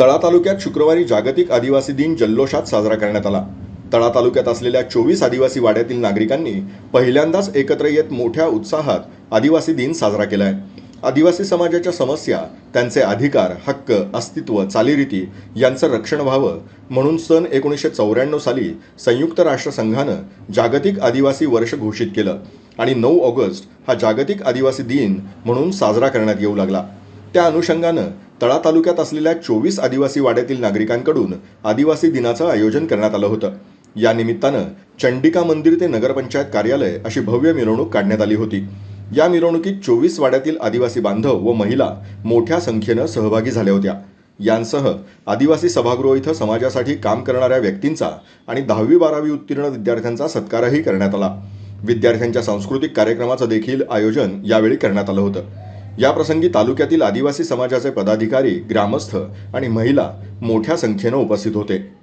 तळा तालुक्यात शुक्रवारी जागतिक आदिवासी दिन जल्लोषात साजरा करण्यात आला. तळा तालुक्यात असलेल्या चोवीस आदिवासी वाड्यातील नागरिकांनी पहिल्यांदाच एकत्र येत मोठ्या उत्साहात आदिवासी दिन साजरा केलाय. आदिवासी समाजाच्या समस्या त्यांचे अधिकार हक्क अस्तित्व चालीरीती यांचं रक्षण व्हावं म्हणून सन एकोणीसशे चौऱ्याण्णव साली संयुक्त राष्ट्रसंघानं जागतिक आदिवासी वर्ष घोषित केलं आणि नऊ ऑगस्ट हा जागतिक आदिवासी दिन म्हणून साजरा करण्यात येऊ लागला. त्या अनुषंगानं तळा तालुक्यात असलेल्या चोवीस आदिवासी वाड्यातील नागरिकांकडून आदिवासी दिनाचं आयोजन करण्यात आलं होतं. या निमित्तानं चंडिका मंदिर ते नगरपंचायत कार्यालय अशी भव्य मिरवणूक काढण्यात आली होती. या मिरवणुकीत चोवीस वाड्यातील आदिवासी बांधव व महिला मोठ्या संख्येनं सहभागी झाल्या होत्या. यांसह आदिवासी सभागृह इथं समाजासाठी काम करणाऱ्या व्यक्तींचा आणि दहावी बारावी उत्तीर्ण विद्यार्थ्यांचा सत्कारही करण्यात आला. विद्यार्थ्यांच्या सांस्कृतिक कार्यक्रमाचं देखील आयोजन यावेळी करण्यात आलं होतं. याप्रसंगी तालुक्यातील आदिवासी समाजाचे पदाधिकारी ग्रामस्थ आणि महिला मोठ्या संख्येनं उपस्थित होते.